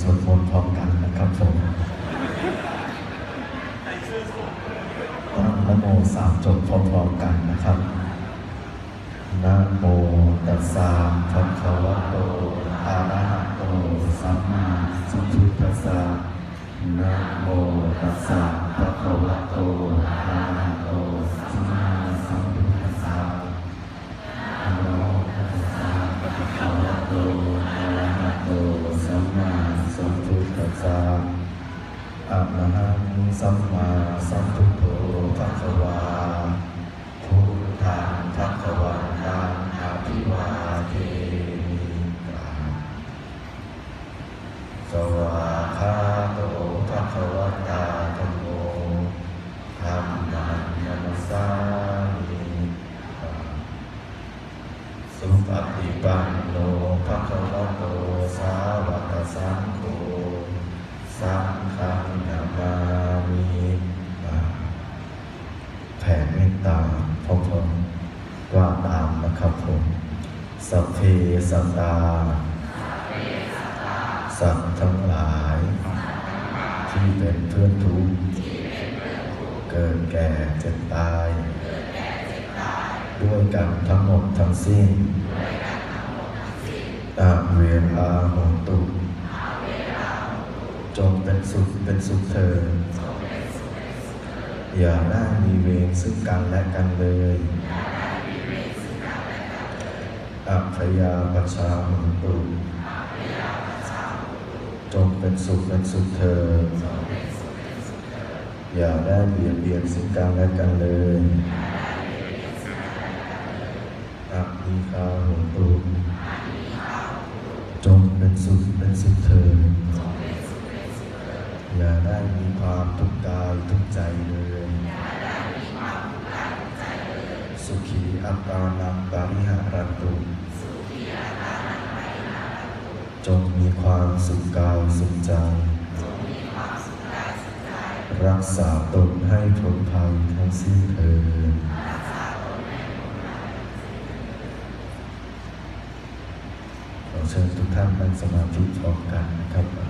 สวดมนต์พร้อมกันนะครับผมตั้งนะโมสามจบพร้อมๆกันนะครับนะโมตัสสะภะคะวะโตอะระหะโตสัมมาสัมพุทธัสสะนะโมตัสสะภะคะวะโต สัมมาสัมพุทโธภะคะวาพุทธังภะคะวันตังอภิวาเทมิกังสวากขาโตภะคะวะตาธโมธัมมังนัมสามิสุปฏิปันโนภะคะวะโตสาวกส ตาพร้อมๆว่าตามนะครับผมสัพเพสัตตา สัตว์ทั้งหลาย ที่เป็นเพื่อนทุกข์เกิดแก่เจ็บตาย ด้วยกันทั้งหมดทั้งสิ้นอาเวลาโหตุ จงเป็นสุขเป็นสุขเถิด อย่าได้มีเวรซึ่งกันและกันเลยอัพยาปชาโหตุจงเป็นสุขเป็นสุขเถิดอย่าได้เบียดเบียนซึ่งกันและกันเลยอะมีคาโหตุจงเป็นสุขเป็นสุขเถิดอย่าได้มีความทุกข์กายทุกใจเลย สุ ขีอัปปานังปาริหารันตุจงมีความสุขกายสุขใจ รักษาตนให้พ้นภัยทั้งสิ้นเถิดขอเชิญทุกท่านนั่งสมาธิพร้อมกันนะครับ